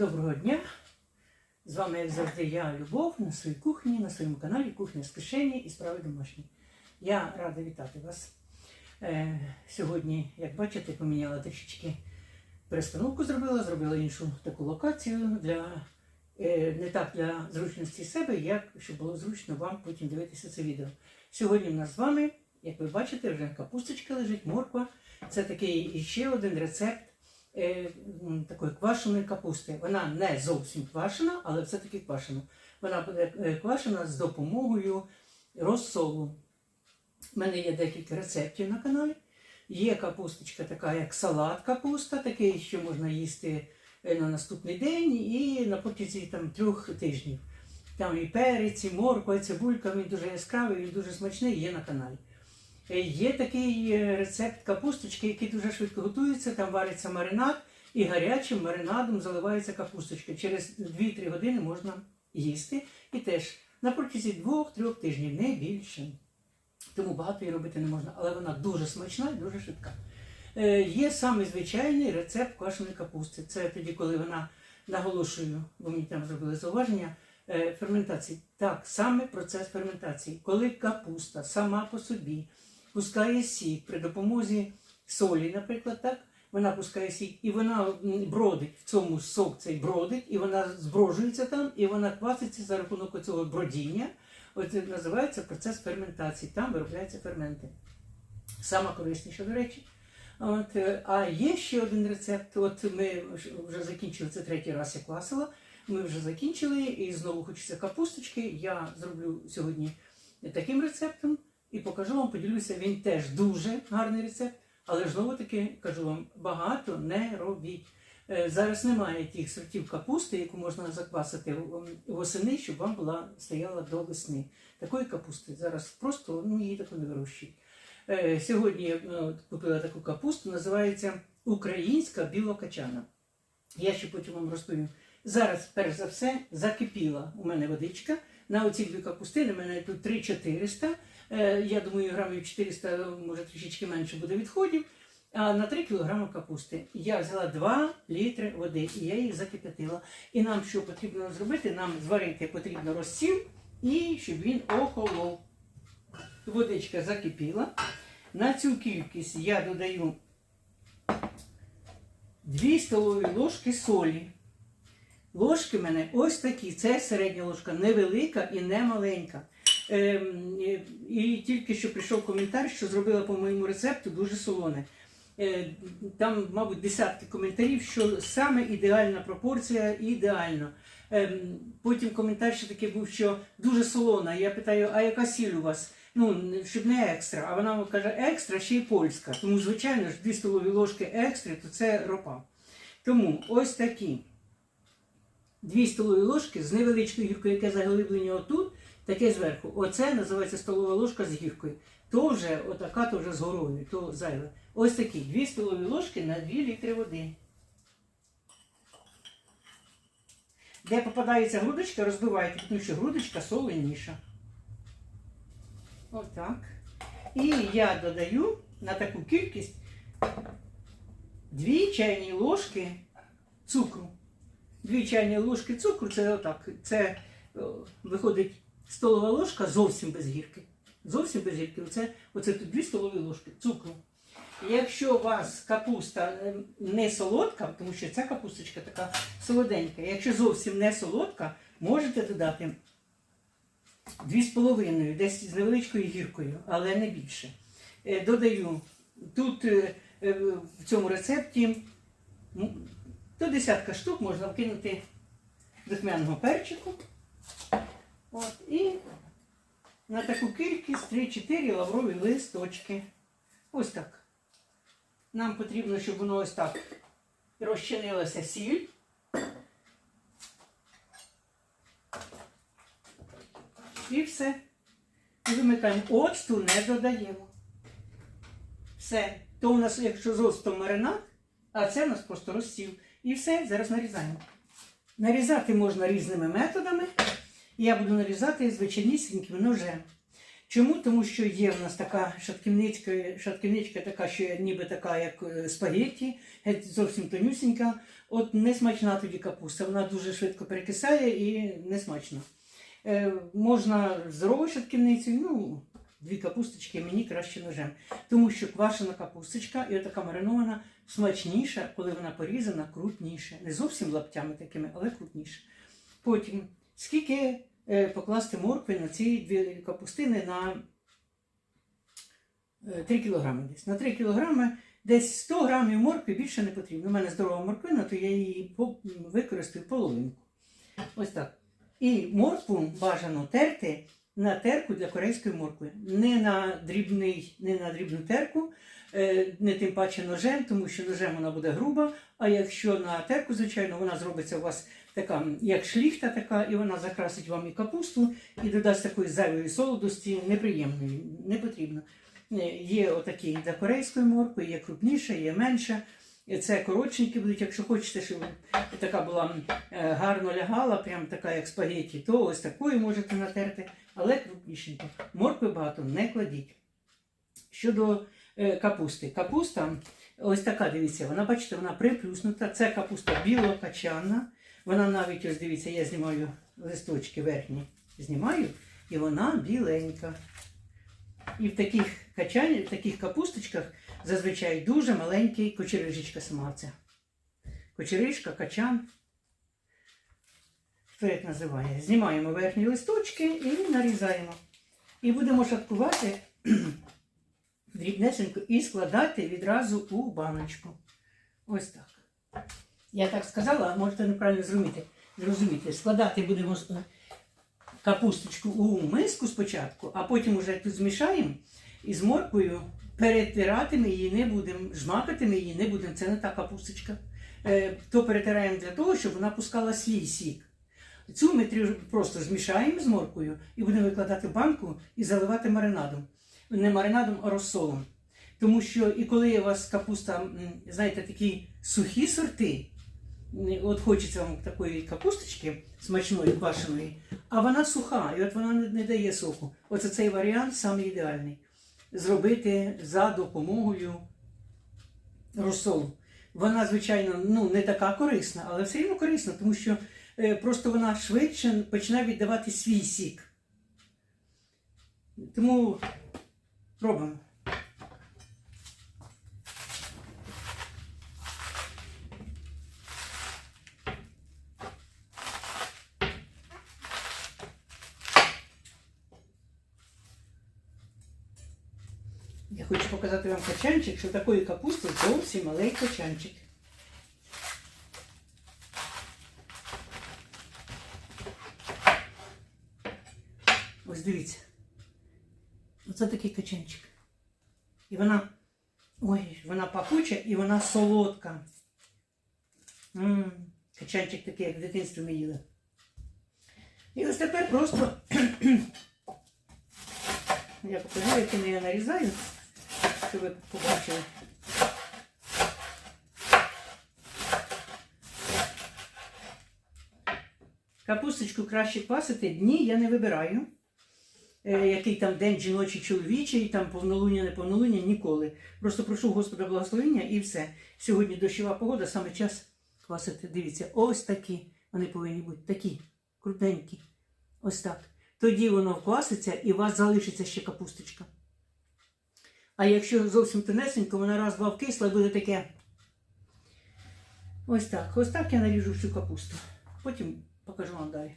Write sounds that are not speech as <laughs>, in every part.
доброго дня! З вами, як завжди, я Любов на своїй кухні, на своєму каналі Кухня з кишені і справи домашні. Я рада вітати вас. Е, сьогодні, як бачите, поміняла трішечки перестановку зробила, зробила іншу таку локацію для е, не так для зручності себе, як щоб було зручно вам потім дивитися це відео. Сьогодні в нас з вами, як ви бачите, вже капусточка лежить, морква. Це такий ще один рецепт такої квашеної капусти. Вона не зовсім квашена, але все-таки квашена. Вона буде е, квашена з допомогою розсолу. У мене є декілька рецептів на каналі. Є капусточка така, як салат капуста, такий, що можна їсти е, на наступний день і на протязі там, трьох тижнів. Там і перець, і морква, і цибулька, він дуже яскравий, він дуже смачний, є на каналі. Е, Є такий е, рецепт капусточки, який дуже швидко готується, там вариться маринад і гарячим маринадом заливається капусточка. Через 2-3 години можна їсти. І теж на протязі 2-3 тижнів, не більше. Тому багато її робити не можна, але вона дуже смачна і дуже швидка. Е, є саме звичайний рецепт квашеної капусти. Це тоді, коли вона наголошую, бо мені там зробили зауваження, ферментації. Так, саме процес ферментації. Коли капуста сама по собі пускає сік при допомозі солі, наприклад, так, вона пускає сік, і вона бродить в цьому сок цей бродить, і вона зброжується там, і вона кваситься за рахунок цього бродіння. Оце називається процес ферментації. Там виробляються ферменти. Сама корисніша, до речі. От, е, а є ще один рецепт. От ми вже закінчили це третій раз, я квасила. Ми вже закінчили і знову хочеться капусточки. Я зроблю сьогодні таким рецептом і покажу вам, поділюся. Він теж дуже гарний рецепт, але знову таки кажу вам, багато не робіть. Е, Зараз немає тих сортів капусти, яку можна заквасити восени, щоб вам була стояла до весни. Такої капусти зараз просто ну, її таку не вирощують. Е, Сьогодні я е, купила таку капусту, називається Українська білокачана. Я ще потім вам розповім. Зараз, перш за все, закипіла у мене водичка. На оці дві капустини, у мене тут 3-400. Е, Я думаю, грамів 400, може трішечки менше буде відходів. А на 3 кг капусти я взяла 2 літри води і я їх закипятила. І нам що потрібно зробити? Нам зварити потрібно розсіл і щоб він охолов. Водичка закипіла. На цю кількість я додаю 2 столові ложки солі. Ложки в мене ось такі. Це середня ложка, невелика і не маленька. Ем, і тільки що прийшов коментар, що зробила по моєму рецепту дуже солоне. Е, Там, мабуть, десятки коментарів, що саме ідеальна пропорція, ідеально. Ем, Потім коментар ще такий був, що дуже солона. Я питаю, а яка сіль у вас? Ну, щоб не екстра. А вона каже, екстра ще й польська. Тому, звичайно ж, 2 столові ложки екстри, то це ропа. Тому ось такі. Дві столові ложки з невеличкою гіркою, яке заглиблення отут, таке зверху. Оце називається столова ложка з гіркою. То вже отака, то вже з горою, то зайве. Ось такі дві столові ложки на 2 літри води. Де попадається грудочка, розбивайте, тому що грудочка соленіша. Отак. І я додаю на таку кількість 2 чайні ложки цукру. Дві чайні ложки цукру, це отак. Це виходить столова ложка зовсім без гірки. Зовсім без гірки. Оце, оце тут дві столові ложки цукру. Якщо у вас капуста е, не солодка, тому що ця капусточка така солоденька, якщо зовсім не солодка, можете додати дві з половиною, десь з невеличкою гіркою, але не більше. Е, Додаю тут е, е, в цьому рецепті до десятка штук можна вкинути духмяного перчику. От, і на таку кількість 3-4 лаврові листочки. Ось так. Нам потрібно, щоб воно ось так розчинилася сіль. І все. І вимикаємо. Оцту не додаємо. Все. То у нас, якщо з оцтом маринад, а це у нас просто розсіл. І все, зараз нарізаємо. Нарізати можна різними методами. Я буду нарізати звичайнісіньким ножем. Чому? Тому що є в нас така шатківничка, шатківничка така, що ніби така, як е, спагетті, зовсім тонюсінька. От не смачна тоді капуста, вона дуже швидко перекисає і не смачна. Е, можна здоровою шатківницею, ну, дві капусточки мені краще ножем. Тому що квашена капусточка і така маринована смачніша, коли вона порізана, крупніше. Не зовсім лаптями такими, але крупніше. Потім, скільки е, покласти моркви на ці дві капустини на е, 3 кілограми десь. На 3 кілограми десь 100 грамів моркви більше не потрібно. У мене здорова морквина, то я її використаю половинку. Ось так. І моркву бажано терти на терку для корейської моркви. Не на, дрібний, не на дрібну терку, е, не тим паче ножем, тому що ножем вона буде груба. А якщо на терку, звичайно, вона зробиться у вас така, як шліхта така, і вона закрасить вам і капусту, і додасть такої зайвої солодості, неприємної, не потрібно. Е, Є отакі для корейської моркви, є крупніша, є менша. Це коротшенькі будуть, якщо хочете, щоб така була е, гарно лягала, прям така як спагетті, то ось такою можете натерти, але крупнішенько. Моркви багато не кладіть. Щодо е, капусти. Капуста, ось така, дивіться, вона, бачите, вона приплюснута. Це капуста білокачана. Вона навіть, ось дивіться, я знімаю листочки верхні, знімаю, і вона біленька. І в таких качані, в таких капусточках зазвичай дуже маленький кочерижечка сама ця. Кочеришка, качан. Хто називає? Знімаємо верхні листочки і нарізаємо. І будемо шаткувати дрібнесенько і складати відразу у баночку. Ось так. Я так сказала, можете неправильно зрозуміти. зрозуміти. Складати будемо капусточку у миску спочатку, а потім вже тут змішаємо і з морквою перетирати ми її не будемо, жмакати ми її не будемо. Це не та капусточка. Е, то перетираємо для того, щоб вона пускала свій сік. Цю ми просто змішаємо з морквою і будемо викладати в банку і заливати маринадом. Не маринадом, а розсолом. Тому що і коли у вас капуста, знаєте, такі сухі сорти, от хочеться вам такої капусточки смачної, квашеної, а вона суха, і от вона не, дає соку. Оце цей варіант саме ідеальний. Зробити за допомогою розсолу. Вона, звичайно, ну, не така корисна, але все рівно корисна, тому що е, просто вона швидше почне віддавати свій сік. Тому робимо. Я хочу показати вам качанчик, що такої капусти зовсім малий качанчик. Ось дивіться. Оце такий качанчик. І вона. Ой, вона пахуча і вона солодка. М, Качанчик такий, як в дитинстві ми їли. І ось тепер просто я покажу, якими я нарізаю, щоб ви побачили. Капусточку краще квасити, дні я не вибираю. Е, який там день жіночий, чоловічий, там повнолуння, не повнолуння, ніколи. Просто прошу Господа благословення і все. Сьогодні дощова погода, саме час квасити. Дивіться, ось такі вони повинні бути, такі, крупненькі. Ось так. Тоді воно вкваситься і у вас залишиться ще капусточка. А якщо зовсім тонесенько, вона раз-два вкисла і буде таке. Ось так. Ось так я наріжу всю капусту. Потім покажу вам далі.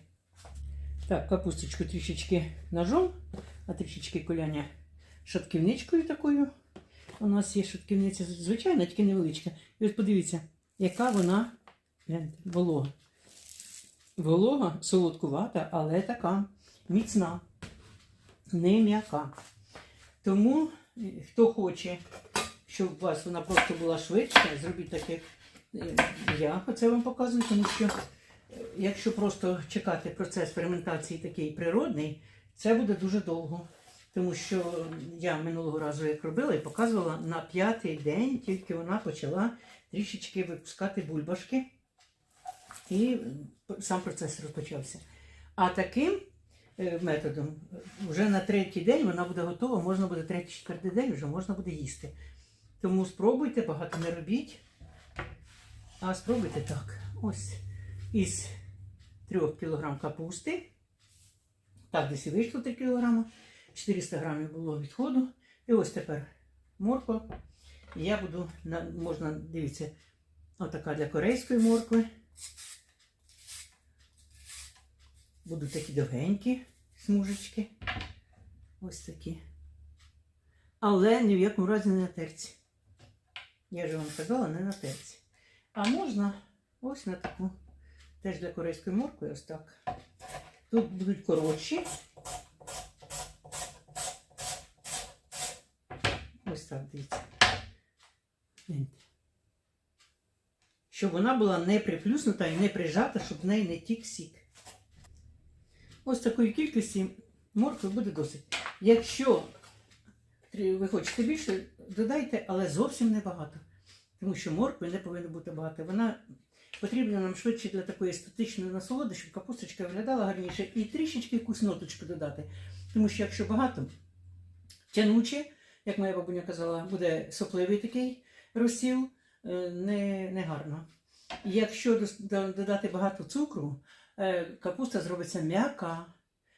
Так, капусточку трішечки ножом, а трішечки коляня шатківничкою такою. У нас є шатківниця, звичайна, тільки невеличка. І от подивіться, яка вона гляньте, волога. Волога солодкувата, але така міцна, не м'яка. Тому, е, хто хоче, щоб у вас вона просто була швидша, зробіть так, як е, я оце вам показую, тому що якщо просто чекати процес ферментації такий природний, це буде дуже довго. Тому що я минулого разу як робила і показувала на п'ятий день, тільки вона почала трішечки випускати бульбашки, і сам процес розпочався. А таким е, методом. Вже на третій день вона буде готова, можна буде третій, четвертий день вже можна буде їсти. Тому спробуйте, багато не робіть. А спробуйте так. Ось із 3 кг капусти. Так, десь і вийшло 3 кг. 400 грамів було відходу. І ось тепер морква. Я буду, можна, дивіться, отака для корейської моркви. Будуть такі довгенькі смужечки. Ось такі. Але ні в якому разі не на терці. Я ж вам казала, не на терці. А можна ось на таку. Теж для корейської моркви, ось так. Тут будуть коротші. Ось так, дивіться. Щоб вона була не приплюснута і не прижата, щоб в неї не тік сік. Ось такої кількості моркви буде досить. Якщо ви хочете більше, додайте, але зовсім небагато. Тому що моркви не повинно бути багато. Вона потрібна нам швидше для такої естетичної насолоди, щоб капусточка виглядала гарніше, і трішечки якусь ноточку додати. Тому що якщо багато, тянуче, як моя бабуня казала, буде сопливий такий розсіл, е, не, не гарно. Якщо додати багато цукру, е, капуста зробиться м'яка,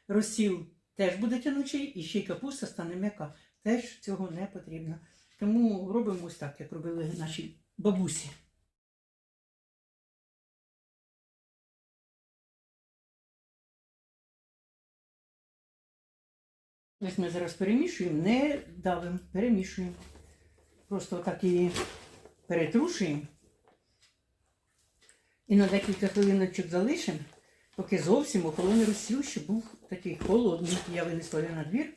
розсіл теж буде тянучий, і ще й капуста стане м'яка. Теж цього не потрібно. Тому робимо ось так, як робили наші бабусі. Ось ми зараз перемішуємо, не давимо, перемішуємо. Просто отак її перетрушуємо. І на декілька хвилиночок залишимо, поки зовсім охолоне розсіл, щоб був такий холодний. Я винесла його на двір.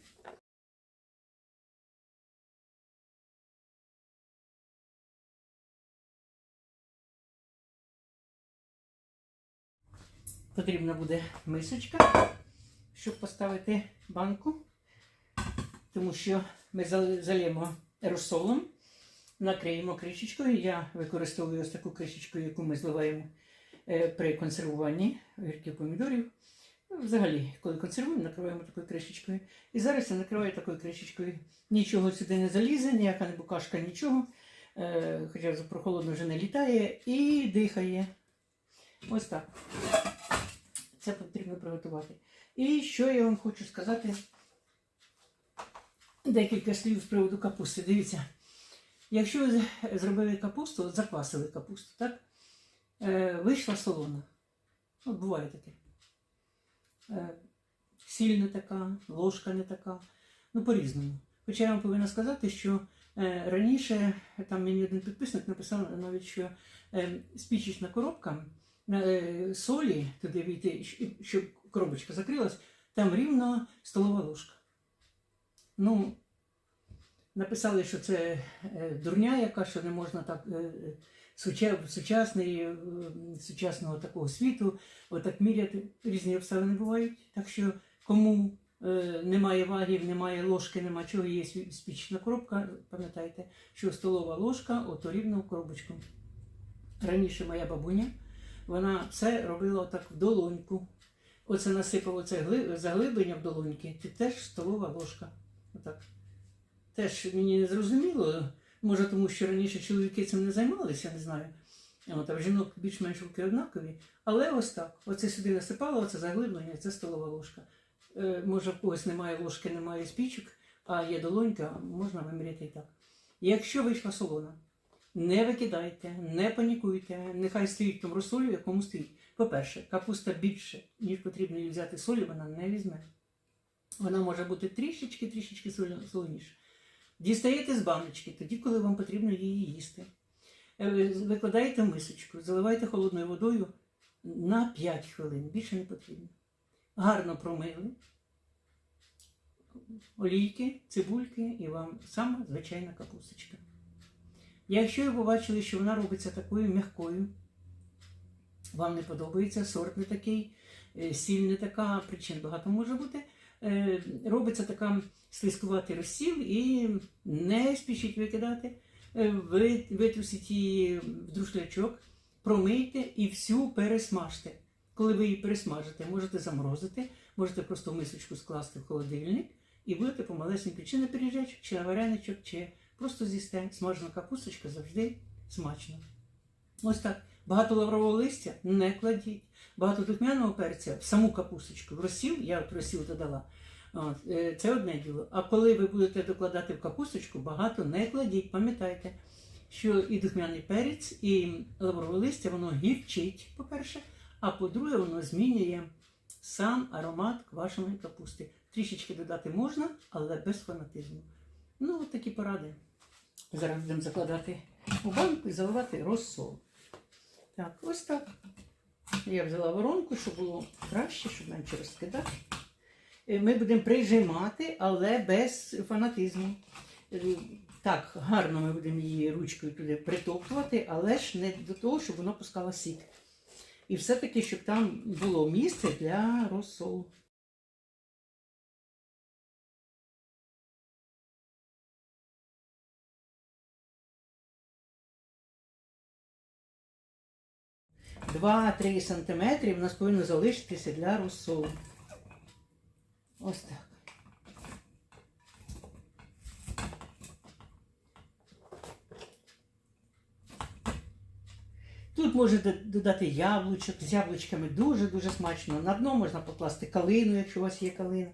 Потрібна буде мисочка, щоб поставити банку, тому що ми зали- залємо розсолом, накриємо кришечкою. Я використовую ось таку кришечку, яку ми зливаємо е, при консервуванні огірків помідорів. Взагалі, коли консервуємо, накриваємо такою кришечкою. І зараз я накриваю такою кришечкою. Нічого сюди не залізе, ніяка не букашка, нічого. Е, Хоча прохолодно вже не літає і дихає. Ось так. Це потрібно приготувати. І що я вам хочу сказати? Декілька слів з приводу капусти. Дивіться, якщо ви зробили капусту, от заквасили капусту, так? Е, вийшла солона. От буває таке. Е, сіль не така, ложка не така. Ну, по-різному. Хоча я вам повинна сказати, що е, раніше там мені один підписник написав навіть, що е, спічечна коробка е, солі туди війти, щоб коробочка закрилась, там рівно столова ложка. Ну, написали, що це е, дурня яка, що не можна так е, суча- сучасний, е, сучасного такого світу, отак міряти. Різні обставини бувають. Так що кому немає вагів, немає ложки, немає чого, є спічна коробка, пам'ятайте, що столова ложка, ото рівно в коробочку. Раніше моя бабуня, вона все робила отак в долоньку. Оце насипав оце гли- заглиблення в долоньки, це теж столова ложка. Отак. Теж мені не зрозуміло, може тому, що раніше чоловіки цим не займалися, я не знаю. От, а жінок більш-менш руки однакові. Але ось так. Оце сюди насипало, оце заглиблення, це столова ложка. Е, може, в когось немає ложки, немає спічок, а є долонька, можна виміряти і так. Якщо вийшла солона, не викидайте, не панікуйте, нехай стоїть тому розсолі, якому стоїть. По-перше, капуста більше, ніж потрібно їй взяти солі, вона не візьме. Вона може бути трішечки-трішечки солоніша. Дістаєте з баночки, тоді, коли вам потрібно її їсти. Е, Викладаєте мисочку, заливаєте холодною водою на 5 хвилин, більше не потрібно. Гарно промили. Олійки, цибульки і вам сама звичайна капусточка. Якщо ви побачили, що вона робиться такою м'якою, вам не подобається, сорт не такий, е, сіль не така, причин багато може бути. Е, Робиться така слизькуватий розсіл і не спішіть викидати. Е, витрусіть її в друшлячок, промийте і всю пересмажте. Коли ви її пересмажите, можете заморозити, можете просто в мисочку скласти в холодильник і будете помалесенько чи на пиріжечок, чи на вареничок, чи просто з'їсте. Смажена капусточка завжди смачно. Ось так. Багато лаврового листя не кладіть. Багато духмяного перця в саму капусточку. В розсіл, я от розсіл додала. Е, це одне діло. А коли ви будете докладати в капусточку, багато не кладіть. Пам'ятайте, що і духмяний перець, і лаврове листя, воно гірчить, по-перше, а по-друге, воно змінює сам аромат квашеної капусти. Трішечки додати можна, але без фанатизму. Ну, от такі поради. Зараз будемо закладати у банку і заливати розсол. Так, ось так. Я взяла воронку, щоб було краще, щоб менше розкидати. Е, Ми будемо прижимати, але без фанатизму. Е, Так, гарно ми будемо її ручкою туди притоптувати, але ж не до того, щоб воно пускало сік. І все-таки, щоб там було місце для розсолу. Два-три сантиметри в нас повинно залишитися для розсолу. Ось так. Тут можете додати яблучок. З яблучками дуже-дуже смачно. На дно можна покласти калину, якщо у вас є калина.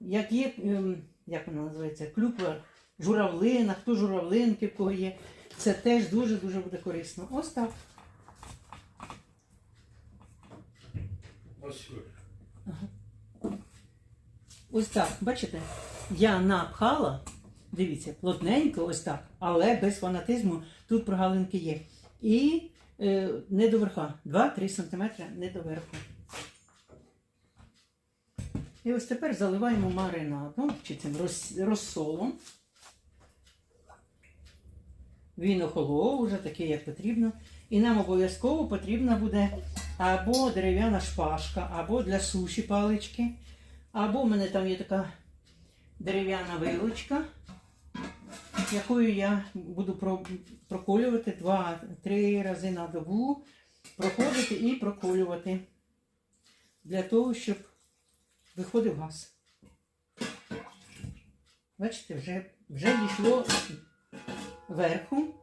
Як є, ем, як вона називається, клюква, журавлина, хто журавлинки в кого є. Це теж дуже-дуже буде корисно. Ось так. Ось. Ось так, бачите? Я напхала, дивіться, плотненько, ось так, але без фанатизму тут прогалинки є. І е, не до верха. 2-3 см не до верху. І ось тепер заливаємо маринадом чи цим розсолом. Він охолов уже такий, як потрібно. І нам обов'язково потрібна буде або дерев'яна шпажка, або для суші палички. Або в мене там є така дерев'яна вилочка, якою я буду проколювати два-три рази на добу, проходити і проколювати для того, щоб виходив газ. Бачите, вже, вже дійшло верху.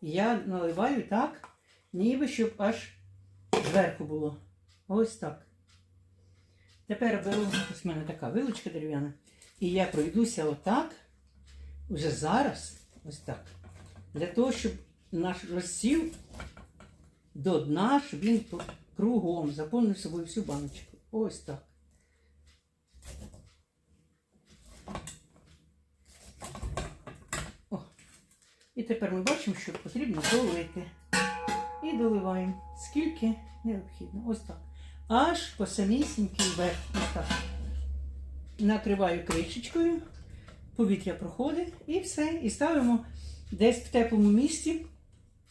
Я наливаю так, ніби щоб аж зверху було. Ось так. Тепер беру, ось в мене така вилочка дерев'яна, і я пройдуся отак, вже зараз, ось так, для того, щоб наш розсіл до дна, щоб він кругом заповнив собою всю баночку. Ось так. І тепер ми бачимо, що потрібно долити. І доливаємо, скільки необхідно. Ось так аж по самісінький верх. Так. Накриваю кришечкою, повітря проходить і все. І ставимо десь в теплому місці,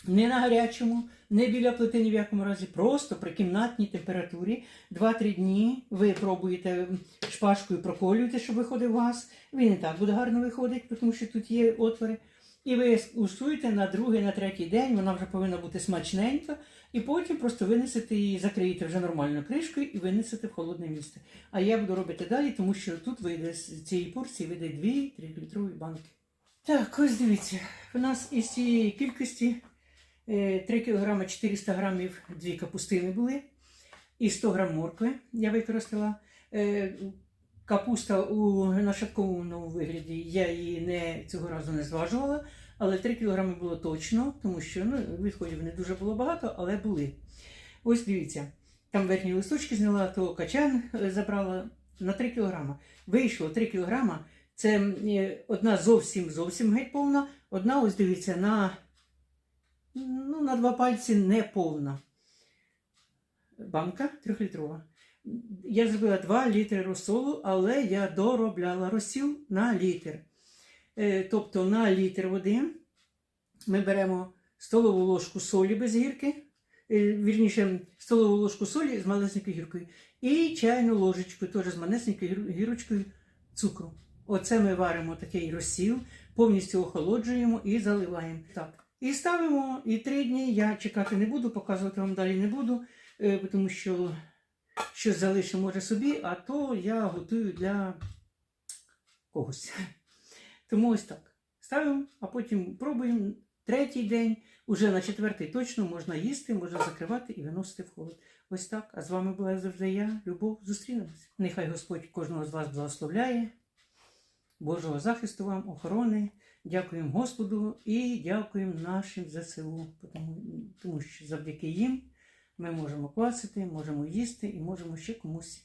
не на гарячому, не біля плити ні в якому разі, просто при кімнатній температурі. 2-3 дні ви пробуєте шпажкою проколюєте, щоб виходив газ. Він і так буде гарно виходить, тому що тут є отвори. І ви устуєте на другий, на третій день, вона вже повинна бути смачненька, і потім просто винесете її, закриєте вже нормально кришкою і винесете в холодне місце. А я буду робити далі, тому що тут вийде з цієї порції вийде 2-3 літрові банки. Так, ось дивіться, у нас із цієї кількості е, 3 кг 400 грамів дві капустини були, і 100 грам моркви я використала. Капуста у нашатковому вигляді, я її не, цього разу не зважувала, але 3 кг було точно, тому що ну, відходів не дуже було багато, але були. Ось дивіться, там верхні листочки зняла, то качан е, забрала на 3 кг. Вийшло 3 кг. Це е, одна зовсім зовсім геть повна, одна, ось дивіться, на, ну, на два пальці не повна. Банка трьохлітрова. Я зробила 2 літри розсолу, але я доробляла розсіл на літр. Е, Тобто на літр води ми беремо столову ложку солі без гірки, е, вірніше, столову ложку солі з малесенькою гіркою і чайну ложечку теж з малесенькою гірочкою цукру. Оце ми варимо такий розсіл, повністю охолоджуємо і заливаємо. Так. І ставимо і три дні. Я чекати не буду, показувати вам далі не буду, е, тому що щось залишимо може собі, а то я готую для когось. <laughs> Тому ось так. Ставимо, а потім пробуємо. Третій день, уже на четвертий точно можна їсти, можна закривати і виносити в холод. Ось так. А з вами була завжди я, Любов. Зустрінемось. Нехай Господь кожного з вас благословляє. Божого захисту вам, охорони. Дякуємо Господу і дякуємо нашим ЗСУ, тому що завдяки їм ми можемо класити, можемо їсти і можемо ще комусь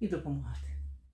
і допомагати.